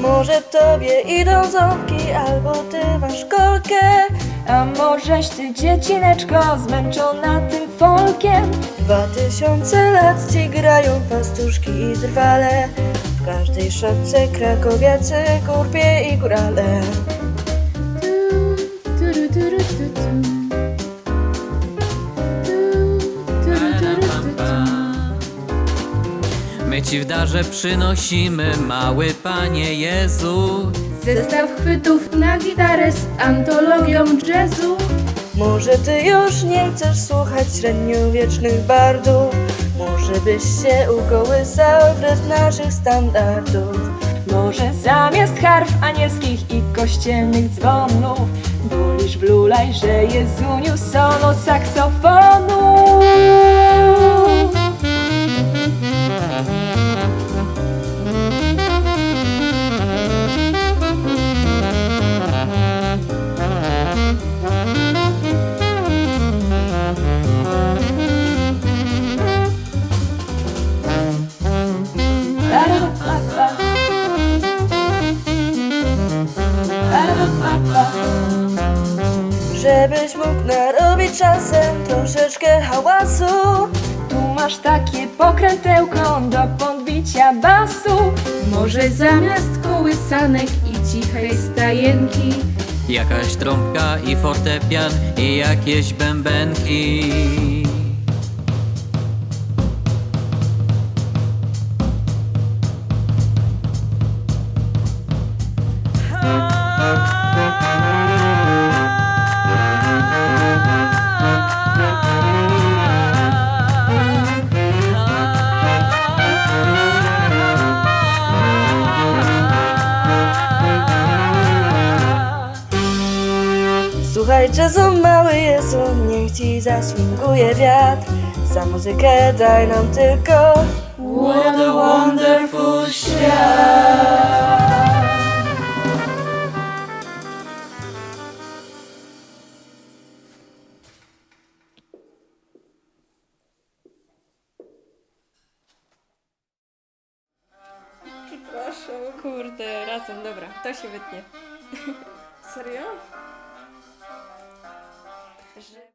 Może tobie idą ząbki, albo ty masz kolkę. A możeś ty dziecineczko zmęczona tym folkiem Dwa tysiące lat ci grają pastuszki i drwale. W każdej szopce krakowiacy, kurpie i górale. My ci w darze przynosimy, mały Panie Jezu. Zestaw chwytów na gitarę z antologią jazzu Może ty już nie chcesz słuchać średniowiecznych bardów. Może byś się ukołysał wbrew naszych standardów. Może zamiast harf anielskich i kościelnych dzwonów Wolisz blulaj, że Jezuniu solo saksofonu Żebyś mógł narobić czasem troszeczkę hałasu. Tu masz takie pokrętełko do podbicia basu Może zamiast kołysanek i cichej stajenki Jakaś trąbka i fortepian i jakieś bębenki. Słuchaj jazzu, mały Jezu, niech ci zasługuje wiatr. Za muzykę daj nam tylko What a wonderful świat. Kurde, razem, dobra, to się wytnie. Serio? ważne